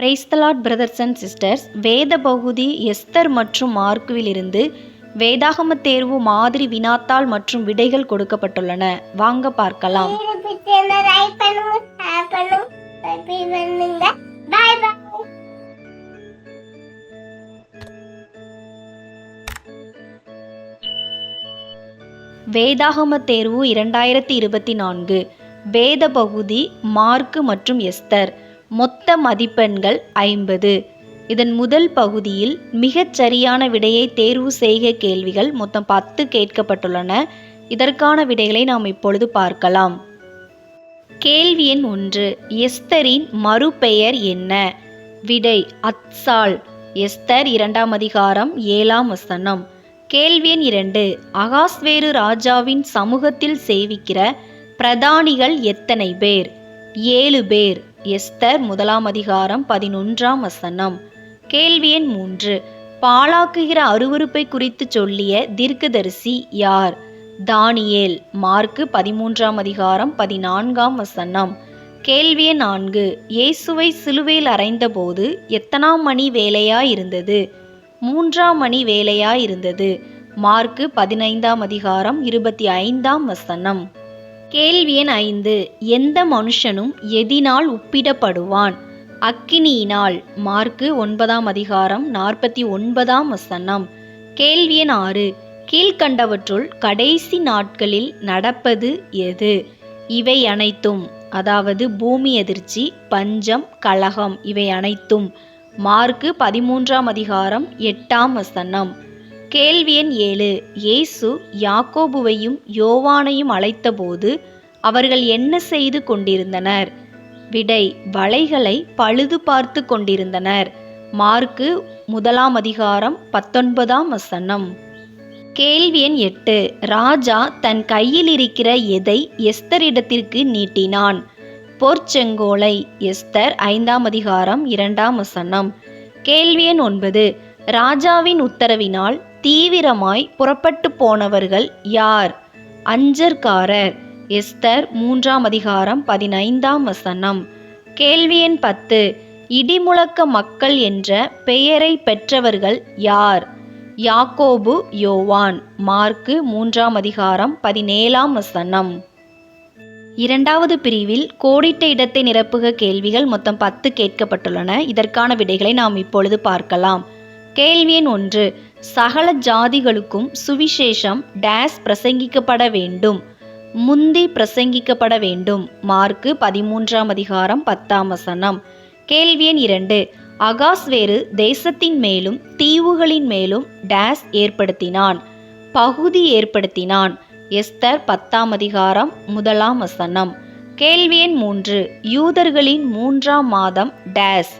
Praise the Lord brothers and sisters வேத பகுதி Esther மற்றும் மார்க்குவிலிருந்து வேதாகம தேர்வு மாதிரி வினாத்தாள் மற்றும் விடைகள் கொடுக்கப்பட்டுள்ளன. வாங்க பார்க்கலாம். வேதாகம தேர்வு இரண்டாயிரத்தி இருபத்தி நான்கு. வேத பகுதி மார்க்கு மற்றும் எஸ்தர். மொத்த மதிப்பெண்கள் ஐம்பது. இதன் முதல் பகுதியில் மிகச் சரியான விடையை தேர்வு செய்க கேள்விகள் மொத்தம் பத்து கேட்கப்பட்டுள்ளன. இதற்கான விடைகளை நாம் இப்பொழுது பார்க்கலாம். கேள்வி எண் ஒன்று. எஸ்தரின் மறுபெயர் என்ன? விடை அத்சால். எஸ்தர் இரண்டாம் அதிகாரம் ஏழாம் வசனம். கேள்வி எண் இரண்டு. அகாஸ்வேரு ராஜாவின் சமூகத்தில் சேவிக்கிற பிரதானிகள் எத்தனை பேர்? ஏழு பேர். எஸ்தர் முதலாம் அதிகாரம் பதினொன்றாம் வசனம். கேள்வி எண் மூன்று. பாழாக்குகிற அருவருப்பை குறித்து சொல்லிய தீர்க்கதரிசி யார்? தானியேல் மார்க்கு பதிமூன்றாம் அதிகாரம் பதினான்காம் வசனம். கேள்வி எண் நான்கு. இயேசுவை சிலுவையில் அறைந்தபோது எத்தனாம் மணி வேலையா இருந்தது மூன்றாம் மணி வேலையா இருந்தது மார்க்கு பதினைந்தாம் அதிகாரம் இருபத்தி ஐந்தாம் வசனம். கேள்வி எண் ஐந்து. எந்த மனுஷனும் எதினால் ஒப்பிடப்படுவான்? அக்கினியினால். மார்க்கு ஒன்பதாம் அதிகாரம் நாற்பத்தி ஒன்பதாம் வசனம். கேள்வி எண் ஆறு. கீழ்கண்டவற்றுள் கடைசி நாட்களில் நடப்பது எது? இவை அனைத்தும் அதாவது பூமி எதிர்ச்சி பஞ்சம் கலகம் இவை அனைத்தும் மார்க்கு பதிமூன்றாம் அதிகாரம் எட்டாம் வசனம். கேள்வி எண் ஏழு. இயேசு யாக்கோபுவையும் யோவானையும் அழைத்தபோது அவர்கள் என்ன செய்து கொண்டிருந்தனர்? விடை வலைகளை பழுது பார்த்து கொண்டிருந்தனர். மார்க்கு முதலாம் அதிகாரம் பத்தொன்பதாம் வசனம். கேள்வி எண் எட்டு. ராஜா தன் கையில் இருக்கிற எதை எஸ்தரிடத்திற்கு நீட்டினான்? பொற்செங்கோலை எஸ்தர் ஐந்தாம் அதிகாரம் இரண்டாம் வசனம். கேள்வி எண் ஒன்பது. ராஜாவின் உத்தரவினால் தீவிரமாய் புறப்பட்டு போனவர்கள் யார்? அஞ்சற்காரர். எஸ்தர் மூன்றாம் அதிகாரம் பதினைந்தாம் வசனம். கேள்வி எண் பத்து. இடிமுழக்க மக்கள் என்ற பெயரை பெற்றவர்கள் யார்? யாக்கோபு யோவான். மார்க்கு மூன்றாம் அதிகாரம் பதினேழாம் வசனம். இரண்டாவது பிரிவில் கோடிட்ட இடத்தை நிரப்புக கேள்விகள் மொத்தம் பத்து கேட்கப்பட்டுள்ளன. இதற்கான விடைகளை நாம் இப்பொழுது பார்க்கலாம். கேள்வி எண் ஒன்று. சகல ஜாதிகளுக்கும் சுவிசேஷம் டேஸ் பிரசங்கிக்கப்பட வேண்டும். முந்தி பிரசங்கிக்கப்பட வேண்டும். மார்க்கு பதிமூன்றாம் அதிகாரம் பத்தாம் வசனம். கேள்வி எண் இரண்டு. அகாஸ்வேரு தேசத்தின் மேலும் தீவுகளின் மேலும் டேஸ் ஏற்படுத்தினான். பகுதி ஏற்படுத்தினான். எஸ்தர் பத்தாம் அதிகாரம் முதலாம் வசனம். கேள்வி எண் மூன்று. யூதர்களின் மூன்றாம் மாதம் டேஸ்.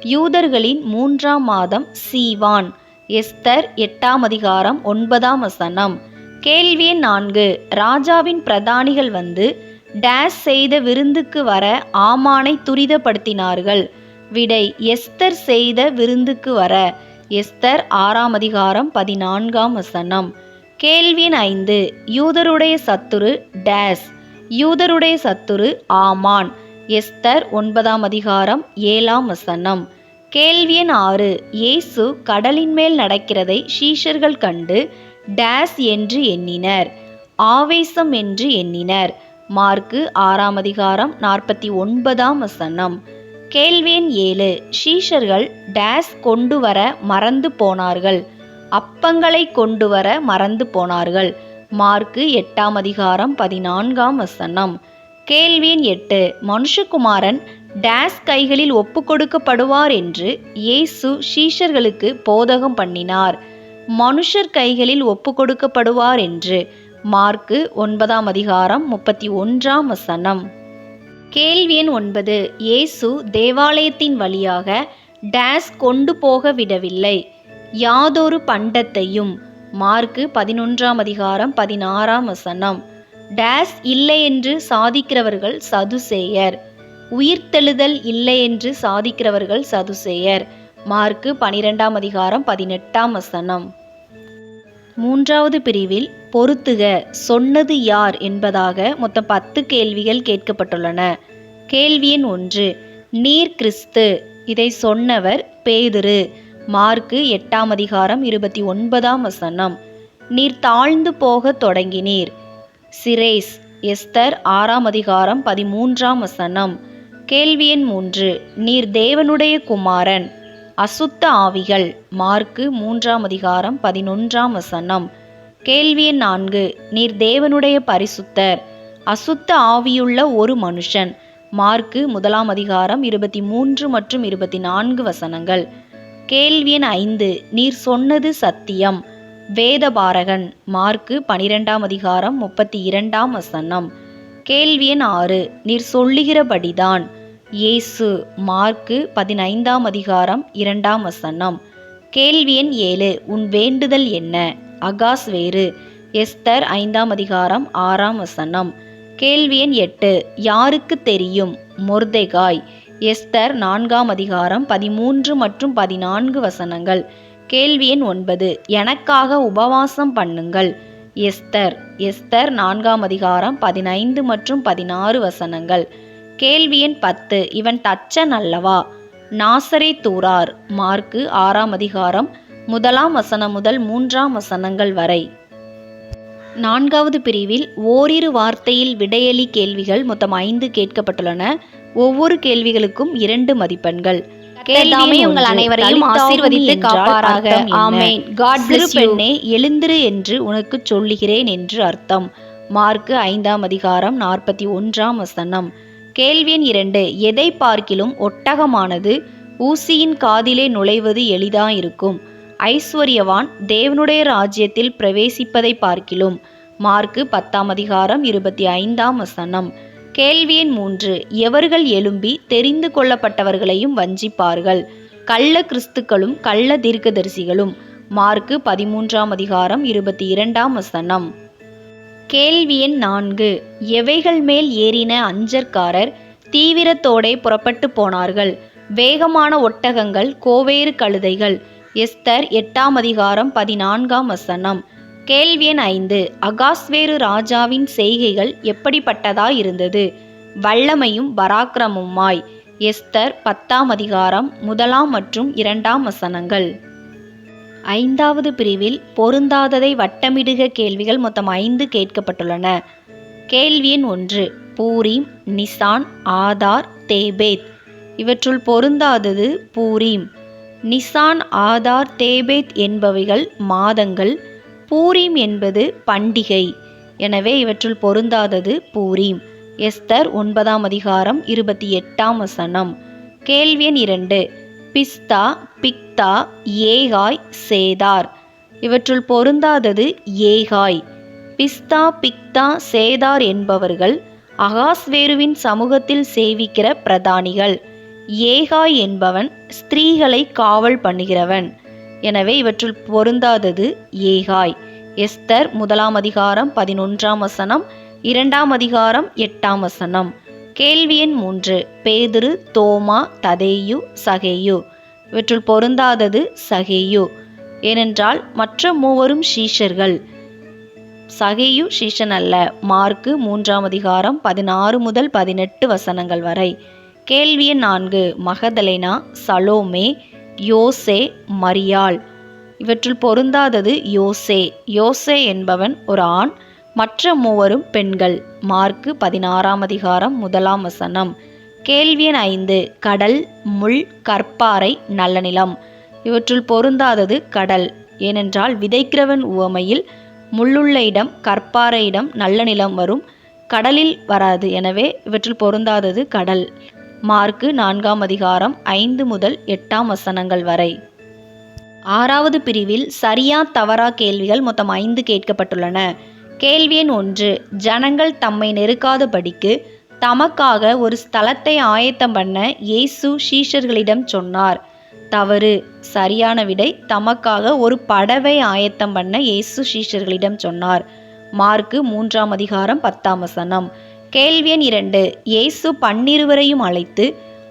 யூதர்களின் மூன்றாம் மாதம் சீவான். எஸ்தர் எட்டாம் அதிகாரம் ஒன்பதாம் வசனம். கேள்வி நான்கு. ராஜாவின் பிரதானிகள் வந்து டேஸ் செய்த விருந்துக்கு வர ஆமானை துரிதப்படுத்தினார்கள். விடை எஸ்தர் செய்த விருந்துக்கு வர. எஸ்தர் ஆறாம் அதிகாரம் பதினான்காம் வசனம். கேள்வின் ஐந்து. யூதருடைய சத்துரு டேஸ். யூதருடைய சத்துரு ஆமான். எஸ்தர் ஒன்பதாம் அதிகாரம் ஏழாம் வசனம். கேள்வி எண் ஆறு. இயேசு கடலின் மேல் நடக்கிறதை ஷீஷர்கள் கண்டு டேஸ் என்று எண்ணினர். ஆவேசம் என்று எண்ணினர். மார்க்கு ஆறாம் அதிகாரம் நாற்பத்தி ஒன்பதாம் வசனம். கேள்வியன் ஏழு. ஷீஷர்கள் டேஸ் கொண்டு வர மறந்து போனார்கள். அப்பங்களை கொண்டு வர மறந்து போனார்கள். மார்க்கு எட்டாம் அதிகாரம் பதினான்காம் வசனம். கேள்வியின் எட்டு. மனுஷகுமாரன் டேஸ் கைகளில் ஒப்பு கொடுக்கப்படுவார் என்று இயேசு ஷீஷர்களுக்கு போதகம் பண்ணினார். மனுஷர் கைகளில் ஒப்பு கொடுக்கப்படுவார் என்று மார்க்கு ஒன்பதாம் அதிகாரம் முப்பத்தி ஒன்றாம் வசனம். கேள்வி எண் ஒன்பது. இயேசு தேவாலயத்தின் வழியாக டேஸ் கொண்டு போக விடவில்லை. யாதொரு பண்டத்தையும் மார்க்கு பதினொன்றாம் அதிகாரம் பதினாறாம் வசனம். டேஸ் இல்லை என்று சாதிக்கிறவர்கள் சதுசேயர். உயிர்த்தெழுதல் இல்லை என்று சாதிக்கிறவர்கள் சதுசேயர் மார்க்கு பனிரெண்டாம் அதிகாரம் பதினெட்டாம் வசனம். மூன்றாவது பிரிவில் பொருத்துக சொன்னது யார் என்பதாக மொத்தம் பத்து கேள்விகள் கேட்கப்பட்டுள்ளன. கேள்வியின் ஒன்று நீர் கிறிஸ்து. இதை சொன்னவர் பேதுரு. மார்க்கு எட்டாம் அதிகாரம் இருபத்தி ஒன்பதாம் வசனம். நீர் தாழ்ந்து போகத் தொடங்கினீர். சிரேஸ் எஸ்தர் ஆறாம் அதிகாரம் பதிமூன்றாம் வசனம். கேள்வி எண் மூன்று நீர் தேவனுடைய குமாரன். அசுத்த ஆவிகள் மார்க்கு மூன்றாம் அதிகாரம் பதினொன்றாம் வசனம். கேள்வி எண் நான்கு நீர் தேவனுடைய பரிசுத்தர். அசுத்த ஆவியுள்ள ஒரு மனுஷன் மார்க்கு முதலாம் அதிகாரம் இருபத்தி மூன்று மற்றும் இருபத்தி நான்கு வசனங்கள். கேள்வி எண் ஐந்து நீர் சொன்னது சத்தியம். வேதபாரகன் மார்க்கு பனிரெண்டாம் அதிகாரம் முப்பத்தி இரண்டாம் வசனம். கேள்வி எண் ஆறு. நீர் சொல்லுகிறபடிதான். இயேசு மார்க்கு பதினைந்தாம் அதிகாரம் இரண்டாம் வசனம். கேள்வி எண் ஏழு. உன் வேண்டுதல் என்ன? அகாஸ் வேறு. எஸ்தர் ஐந்தாம் அதிகாரம் ஆறாம் வசனம். கேள்வி எண் எட்டு. யாருக்கு தெரியும்? மொர்தெகாய். எஸ்தர் நான்காம் அதிகாரம் பதிமூன்று மற்றும் பதினான்கு வசனங்கள். கேள்வி எண் ஒன்பது. எனக்காக உபவாசம் பண்ணுங்கள். எஸ்தர். எஸ்தர் நான்காம் அதிகாரம் பதினைந்து மற்றும் பதினாறு வசனங்கள். கேள்வி எண் பத்து. இவன் தச்சன் அல்லவா? நாசரே தூரார். மார்க்கு ஆறாம் அதிகாரம் முதலாம் வசனம் முதல் மூன்றாம் வசனங்கள் வரை. நான்காவது பிரிவில் ஓரிரு வார்த்தையில் விடையளி கேள்விகள் மொத்தம் ஐந்து கேட்கப்பட்டுள்ளன. ஒவ்வொரு கேள்விகளுக்கும் இரண்டு மதிப்பெண்கள். தாமே உங்கள் அனைவரையும் ஆசீர்வதித்து காப்பாராக. ஆமென். You. பெண்ணே எழுந்திரு என்று உனக்கு சொல்லுகிறேன் என்று அர்த்தம். மார்க்கு ஐந்தாம் அதிகாரம் நாற்பத்தி ஒன்றாம் வசனம். கேள்வி எண் இரண்டு. எதை பார்க்கிலும் ஒட்டகமானது ஊசியின் காதிலே நுழைவது எளிதாயிருக்கும் ஐஸ்வர்யவான் தேவனுடைய ராஜ்யத்தில் பிரவேசிப்பதை பார்க்கிலும். மார்க்கு பத்தாம் அதிகாரம் இருபத்தி ஐந்தாம் வசனம். கேள்வி எண் மூன்று எவர்கள் எழும்பி தெரிந்து கொள்ளப்பட்டவர்களையும் வஞ்சிப்பார்கள்? கள்ள கிறிஸ்துக்களும் கள்ள தீர்க்கதரிசிகளும். மார்க்கு பதிமூன்றாம் அதிகாரம் இருபத்தி இரண்டாம் வசனம். கேள்வி எண் நான்கு எவைகள் மேல் ஏறின அஞ்சற்காரர் தீவிரத்தோடே புறப்பட்டு போனார்கள்? வேகமான ஒட்டகங்கள் கோவேறு கழுதைகள். எஸ்தர் எட்டாம் அதிகாரம் பதினான்காம் வசனம். கேள்வி எண் ஐந்து. அகாஸ்வேரு ராஜாவின் செய்கைகள் எப்படிப்பட்டதாய் இருந்தது வல்லமையும் பராக்கிரமுமாய். எஸ்தர் பத்தாம் அதிகாரம் முதலாம் மற்றும் இரண்டாம் வசனங்கள். ஐந்தாவது பிரிவில் பொருந்தாததை வட்டமிடுக கேள்விகள் மொத்தம் ஐந்து கேட்கப்பட்டுள்ளன. கேள்வி எண் ஒன்று. பூரீம் நிசான் ஆதார் தேபேத். இவற்றுள் பொருந்தாதது பூரீம். நிசான் ஆதார் தேபேத் என்பவைகள் மாதங்கள் பூரீம் என்பது பண்டிகை. எனவே இவற்றுள் பொருந்தாதது பூரீம். எஸ்தர் ஒன்பதாம் அதிகாரம் இருபத்தி எட்டாம் வசனம். கேள்வி எண் இரண்டு. பிஸ்தா பிக்தா ஏகாய் சேதார். இவற்றுள் பொருந்தாதது ஏகாய். பிஸ்தா பிக்தா சேதார் என்பவர்கள் அகாஸ்வேருவின் சமூகத்தில் சேவிக்கிற பிரதானிகள். ஏகாய் என்பவன் ஸ்திரீகளை காவல் பண்ணுகிறவன். எனவே இவற்றுள் பொருந்தாதது ஏகாய். எஸ்தர் முதலாம் அதிகாரம் பதினொன்றாம் வசனம் இரண்டாம் அதிகாரம் எட்டாம் வசனம். கேள்வி எண் மூன்று பேதுரு தோமா ததேயு சகேயு. இவற்றுள் பொருந்தாதது சகேயு. ஏனென்றால் மற்ற மூவரும் ஷீஷர்கள் சகேயு ஷீஷன் அல்ல. மார்க்கு மூன்றாம் அதிகாரம் பதினாறு முதல் பதினெட்டு வசனங்கள் வரை. கேள்வி எண் நான்கு மகதலேனா சலோமே யோசே மரியாள். இவற்றுள் பொருந்தாதது யோசே. யோசே என்பவன் ஒரு ஆண் மற்ற மூவரும் பெண்கள். மார்க்கு பதினாறாம் அதிகாரம் முதலாம் வசனம். கேள்வி எண் ஐந்து கடல் முள் கற்பாறை நல்ல நிலம். இவற்றுள் பொருந்தாதது கடல். ஏனென்றால் விதைக்கிறவன் உவமையில் முள்ளுள்ள இடம் கற்பாறை இடம் நல்ல நிலம் வரும். கடலில் வராது. எனவே இவற்றில் பொருந்தாதது கடல். மார்க்கு நான்காம் அதிகாரம் ஐந்து முதல் எட்டாம் வசனங்கள் வரை. ஆறாவது பிரிவில் சரியா தவறா கேள்விகள் மொத்தம் ஐந்து கேட்கப்பட்டுள்ளன. கேள்வி எண் ஒன்று ஜனங்கள் தம்மை நெருக்காதபடிக்கு தமக்காக ஒரு ஸ்தலத்தை ஆயத்தம் பண்ண இயேசு ஷீஷர்களிடம் சொன்னார். தவறு சரியான விடை தமக்காக ஒரு படவை ஆயத்தம் பண்ண இயேசு ஷீஷர்களிடம் சொன்னார். மார்க்கு மூன்றாம் அதிகாரம் பத்தாம் வசனம். கேள்வி எண் இரண்டு. இயேசு பன்னிருவரையும் அழைத்து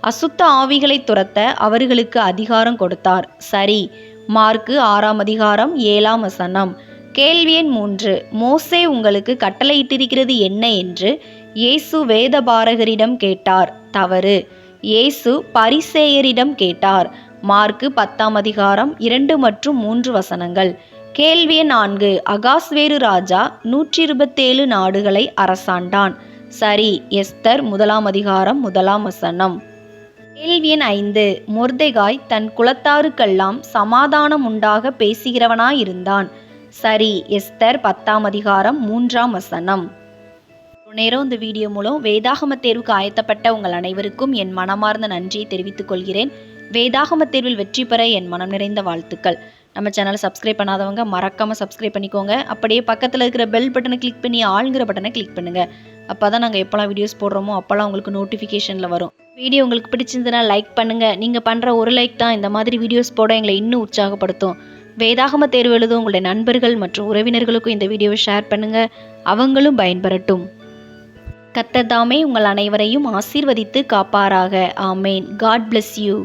அசுத்த ஆவிகளை துரத்த அவர்களுக்கு அதிகாரம் கொடுத்தார். சரி மார்க்கு ஆறாம் அதிகாரம் ஏழாம் வசனம். கேள்வி எண் மூன்று. மோசே உங்களுக்கு கட்டளையிட்டிருக்கிறது என்ன என்று இயேசு வேத பாரகரிடம் கேட்டார். தவறு. இயேசு பரிசேயரிடம் கேட்டார். மார்க்கு பத்தாம் அதிகாரம் இரண்டு மற்றும் மூன்று வசனங்கள். கேள்வி நான்கு. அகாஸ்வேரு ராஜா நூற்றி இருபத்தேழு நாடுகளை அரசாண்டான். சரி எஸ்தர் முதலாம் அதிகாரம் முதலாம் வசனம். கேள்வி எண் ஐந்து மொர்தெகாய் தன் குலத்தாருக்கெல்லாம் சமாதானம் உண்டாக பேசுகிறவனாயிருந்தான். சரி எஸ்தர் பத்தாம் அதிகாரம் மூன்றாம் வசனம். நேரம் இந்த வீடியோ மூலம் வேதாகம தேர்வுக்கு ஆயத்தப்பட்ட உங்கள் அனைவருக்கும் என் மனமார்ந்த நன்றியை தெரிவித்துக் கொள்கிறேன். வேதாகம தேர்வில் வெற்றி பெற என் மனம் நிறைந்த வாழ்த்துக்கள். நம்ம சேனலை சப்ஸ்கிரைப் பண்ணாதவங்க மறக்காமல் சப்ஸ்கிரைப் பண்ணிக்கோங்க. அப்படியே பக்கத்தில் இருக்கிற பெல் பட்டனை கிளிக் பண்ணி ஆளுங்கிற பட்டனை கிளிக் பண்ணுங்கள் அப்போ தான் நாங்கள் எப்போல்லாம் வீடியோஸ் போடுறோமோ அப்போல்லாம் உங்களுக்கு நோட்டிஃபிகேஷனில் வரும். வீடியோ உங்களுக்கு பிடிச்சிருந்ததுன்னா லைக் பண்ணுங்கள் நீங்கள் பண்ணுற ஒரு லைக் தான் இந்த மாதிரி வீடியோஸ் போட எங்களை இன்னும் உற்சாகப்படுத்தும். வேதாகம தேர்வு எழுதும் உங்களுடைய நண்பர்கள் மற்றும் உறவினர்களுக்கும் இந்த வீடியோவை ஷேர் பண்ணுங்கள் அவங்களும் பயன்பெறட்டும். கத்ததாமே உங்கள் அனைவரையும் ஆசீர்வதித்து காப்பாராக. ஆமேன். God bless you